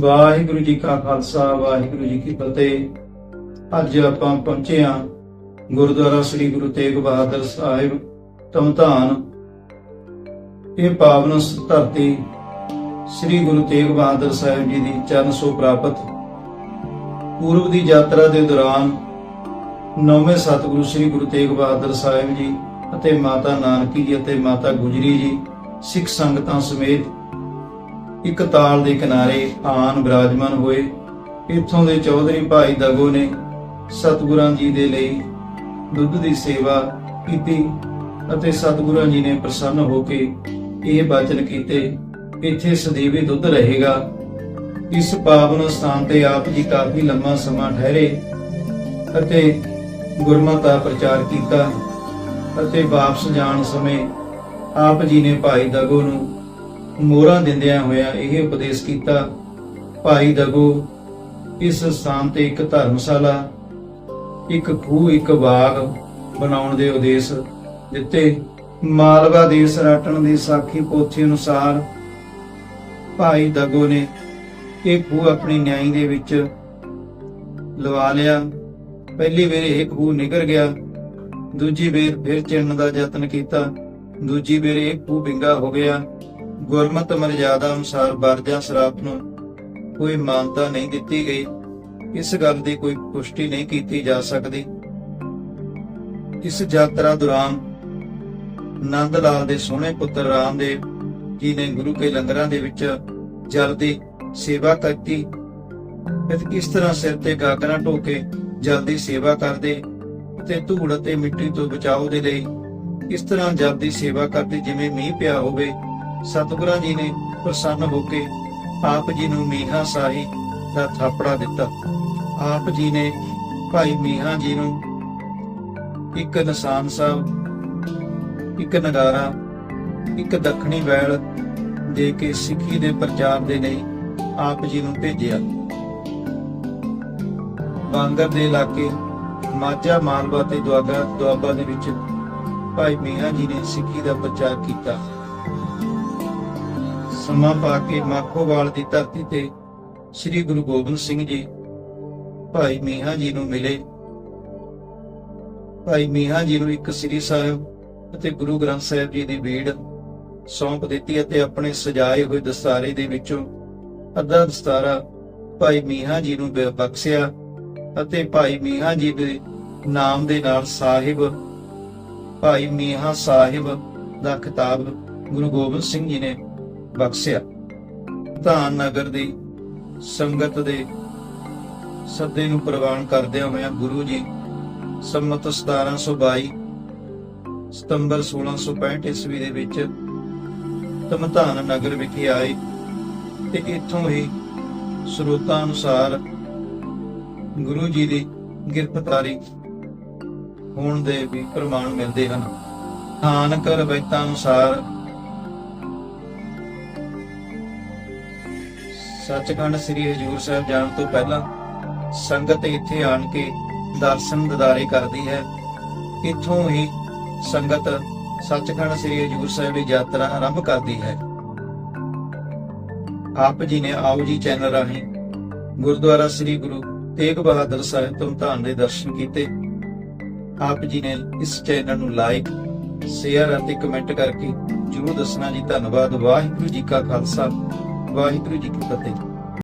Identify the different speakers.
Speaker 1: ਵਾਹਿਗੁਰੂ ਜੀ ਕਾ ਖਾਲਸਾ, ਵਾਹਿਗੁਰੂ ਜੀ ਕੀ ਫਤਿਹ। ਅੱਜ ਆਪਾਂ ਪਹੁੰਚੇ ਹਾਂ ਗੁਰਦੁਆਰਾ ਸ੍ਰੀ ਗੁਰੂ ਤੇਗ ਬਹਾਦਰ ਸਾਹਿਬ ਤਮਤਾਨ ਇਹ ਪਾਵਨ ਧਰਤੀ ਸ੍ਰੀ ਗੁਰੂ ਤੇਗ ਬਹਾਦਰ ਸਾਹਿਬ ਜੀ ਦੀ ਚਰਨ ਸੋ ਪ੍ਰਾਪਤ। ਪੂਰਬ ਦੀ ਯਾਤਰਾ ਦੇ ਦੌਰਾਨ ਨੌਵੇਂ ਸਤਿਗੁਰੂ ਸ੍ਰੀ ਗੁਰੂ ਤੇਗ ਬਹਾਦਰ ਸਾਹਿਬ ਜੀ ਅਤੇ ਮਾਤਾ ਨਾਨਕੀ ਜੀ ਅਤੇ ਮਾਤਾ ਗੁਜਰੀ ਜੀ, ਸਿੱਖ ਸੰਗਤਾਂ ਸਮੇਤ ਇੱਕ ਤਾਲ ਦੇ ਕਿਨਾਰੇ ਆਨ ਬਿਰਾਜਮਾਨ ਹੋਏ। ਇੱਥੋਂ ਦੇ ਚੌਧਰੀ ਭਾਈ ਦਗੋ ਨੇ ਸਤਿਗੁਰਾਂ ਜੀ ਦੇ ਲਈ ਦੁੱਧ ਦੀ ਸੇਵਾ ਕੀਤੀ ਅਤੇ ਸਤਿਗੁਰਾਂ ਜੀ ਨੇ ਪ੍ਰਸੰਨ ਹੋ ਕੇ ਇਹ ਬਚਨ ਕੀਤੇ, ਇੱਥੇ ਸਦੀਵੀ ਦੁੱਧ ਰਹੇਗਾ। ਇਸ ਪਾਵਨ ਸਥਾਨ ਤੇ ਆਪ ਜੀ ਕਾਫੀ ਲੰਮਾ ਸਮਾਂ ਠਹਿਰੇ ਅਤੇ ਗੁਰਮਤਿ ਦਾ ਪ੍ਰਚਾਰ ਕੀਤਾ ਅਤੇ ਵਾਪਸ ਜਾਣ ਸਮੇਂ ਆਪ ਜੀ ਨੇ ਭਾਈ ਦਗੋ ਨੂੰ ਮੋਹਰਾਂ ਦਿੰਦਿਆਂ ਹੋਇਆ ਇਹ ਉਪਦੇਸ਼ ਕੀਤਾ, ਭਾਈ ਦਗੋ, ਇਸ ਸਥਾਨ ਤੇ ਇੱਕ ਧਰਮਸ਼ਾਲਾ, ਇੱਕ ਖੂਹ, ਇੱਕ ਬਾਗ ਬਣਾਉਣ ਦੇ ਉਦੇਸ਼ ਦਿੱਤੇ। ਮਾਲਵਾ ਦੇ ਸਰਾਟਣ ਦੀ ਸਾਖੀ ਪੋਥੀ ਅਨੁਸਾਰ ਭਾਈ ਦਗੋ ਨੇ ਇਹ ਖੂਹ ਆਪਣੀ ਨਿਆਈ ਦੇ ਵਿੱਚ ਲਵਾ ਲਿਆ। ਪਹਿਲੀ ਵੇਰ ਇਹ ਖੂਹ ਨਿਗਰ ਗਿਆ, ਦੂਜੀ ਵੇਰ ਫਿਰ ਚਿਣਨ ਦਾ ਯਤਨ ਕੀਤਾ, ਦੂਜੀ ਵੇਰ ਇਹ ਖੂਹ ਬਿੰਗਾ ਹੋ ਗਿਆ। ਗੁਰਮਤ ਮਰਜ਼ਾਦਾ ਅਨੁਸਾਰ ਵਰਜਾ ਸ਼ਰਾਪ ਨੂੰ ਕੋਈ ਮਾਨਤਾ ਨਹੀਂ ਦਿੱਤੀ ਗਈ। ਇਸ ਗੱਲ ਦੀ ਕੋਈ ਪੁਸ਼ਟੀ ਨਹੀਂ ਕੀਤੀ ਜਾ ਸਕਦੀ। ਇਸ ਯਾਤਰਾ ਦੌਰਾਨ ਨੰਦ ਲਾਲ ਦੇ ਸੋਹਣੇ ਪੁੱਤਰ ਰਾਮਦੇਵ ਜੀ ਨੇ ਗੁਰੂ ਕੇ ਲੰਗਰਾਂ ਦੇ ਵਿੱਚ ਜਲ ਦੀ ਸੇਵਾ ਕੀਤੀ। ਫਿਰ ਇਸ ਤਰ੍ਹਾਂ ਸਿਰ ਤੇ ਗਾਗਰਾਂ ਢੋਕੇ ਜਲ ਦੀ ਸੇਵਾ ਕਰਦੇ ਤੇ ਧੂੜ ਅਤੇ ਮਿੱਟੀ ਤੋਂ ਬਚਾਓ ਦੇ ਲਈ ਇਸ ਤਰ੍ਹਾਂ ਜਲ ਦੀ ਸੇਵਾ ਕਰਦੇ ਜਿਵੇਂ ਮੀਂਹ ਪਿਆ ਹੋਵੇ। ਸਤਿਗੁਰਾਂ ਜੀ ਨੇ ਪ੍ਰਸੰਨ ਹੋ ਕੇ ਆਪ ਜੀ ਨੂੰ ਮੀਹਾਂ ਸਾਹੀ ਦਾ ਥਾਪੜਾ ਦਿੱਤਾ। ਆਪ ਜੀ ਨੇ ਭਾਈ ਮੀਹਾਂ ਜੀ ਨੂੰ ਇੱਕ ਨਿਸ਼ਾਨ ਸਾਹਿਬ, ਇੱਕ ਨਗਾਰਾ, ਇੱਕ ਦੱਖਣੀ ਵੈਲ ਦੇ ਕੇ ਸਿੱਖੀ ਦੇ ਪ੍ਰਚਾਰ ਦੇ ਲਈ ਆਪ ਜੀ ਨੂੰ ਭੇਜਿਆ। ਬਾਂਗਰ ਦੇ ਇਲਾਕੇ ਮਾਝਾ ਮਾਲਵਾ ਤੇ ਦੁਆਬਾ ਦੁਆਬਾ ਦੇ ਵਿੱਚ ਭਾਈ ਮੀਆਂ ਜੀ ਨੇ ਸਿੱਖੀ ਦਾ ਪ੍ਰਚਾਰ ਕੀਤਾ। ਸਮਾਂ ਪਾ ਕੇ ਮਾਖੋਵਾਲ ਦੀ ਧਰਤੀ ਤੇ ਸ੍ਰੀ ਗੁਰੂ ਗੋਬਿੰਦ ਸਿੰਘ ਜੀ, ਭਾਈ ਮੀਆਂ ਜੀ ਨੂੰ ਮਿਲੇ। ਭਾਈ ਮੀਆਂ ਜੀ ਨੂੰ ਇੱਕ ਸ੍ਰੀ ਸਾਹਿਬ ਅਤੇ ਗੁਰੂ ਗ੍ਰੰਥ ਸਾਹਿਬ ਜੀ ਦੀ ਬੀੜ ਸੌਂਪ ਦਿੱਤੀ ਅਤੇ ਆਪਣੇ ਸਜਾਏ ਹੋਏ ਦਸਤਾਰੇ ਦੇ ਵਿੱਚੋਂ ਅੱਧਾ ਦਸਤਾਰਾ ਭਾਈ ਮੀਆਂ ਜੀ ਨੂੰ ਬ- ਬਖਸ਼ਿਆ ਅਤੇ ਭਾਈ ਮੀਆਂ ਜੀ ਦੇ ਨਾਮ ਦੇ ਨਾਲ ਸਾਹਿਬ, ਭਾਈ ਮੀਆਂ ਸਾਹਿਬ ਦਾ ਖਿਤਾਬ ਗੁਰੂ ਗੋਬਿੰਦ ਸਿੰਘ ਜੀ ਨੇ ਬਖਸ਼ਿਆ। ਧਾਨ ਨਗਰ ਦੀ ਸੰਗਤ ਦੇ ਸੱਦੇ ਨੂੰ ਪ੍ਰਵਾਨ ਕਰਦਿਆਂ ਹੋਇਆਂ ਗੁਰੂ ਜੀ ਸੰਮਤ 1722 ਸਤੰਬਰ 1665 ਈਸਵੀ ਦੇ ਵਿੱਚ ਤਮਧਾਨ ਨਗਰ ਵਿਖੇ ਆਏ ਤੇ ਇੱਥੋਂ ਹੀ ਸਰੋਤਾਂ ਅਨੁਸਾਰ ਗੁਰੂ ਜੀ ਦੀ ਗ੍ਰਿਫਤਾਰੀ ਹੋਣ ਦੇ ਵੀ ਪ੍ਰਮਾਣ ਮਿਲਦੇ ਹਨ। ਥਾਨਕ ਰਵਾਇਤਾਂ ਅਨੁਸਾਰ ਸੱਚਖੰਡ ਸ੍ਰੀ ਹਜੂਰ ਸਾਹਿਬ ਜਾਣ ਤੋਂ ਪਹਿਲਾਂ ਸੰਗਤ ਇੱਥੇ ਆਣ ਕੇ ਦਰਸ਼ਨ ਦਿਦਾਰੇ ਕਰਦੀ ਹੈ। ਇੱਥੋਂ ਹੀ ਸੰਗਤ ਸੱਚਖੰਡ ਸ੍ਰੀ ਹਜੂਰ ਸਾਹਿਬ ਦੀ ਯਾਤਰਾ ਆਰੰਭ ਕਰਦੀ ਹੈ। ਆਪ ਜੀ ਨੇ ਆਓ ਜੀ ਚੈਨਲ ਰਾਹੀਂ ਗੁਰਦੁਆਰਾ ਸ੍ਰੀ ਗੁਰੂ ਤੇਗ ਬਹਾਦਰ ਸਾਹਿਬ ਧੰਨ ਦੇ ਦਰਸ਼ਨ ਕੀਤੇ। ਆਪ ਜੀ ਨੇ ਇਸ ਚੈਨਲ ਨੂੰ ਲਾਈਕ, ਸ਼ੇਅਰ ਅਤੇ ਕਮੈਂਟ ਕਰਕੇ ਜਰੂਰ ਦੱਸਣਾ ਜੀ। ਧੰਨਵਾਦ। ਵਾਹਿਗੁਰੂ ਜੀ ਕਾ ਖਾਲਸਾ। ਵਾਹਿਗੁਰੂ ਜੀ ਕੀ ਫਤਿਹ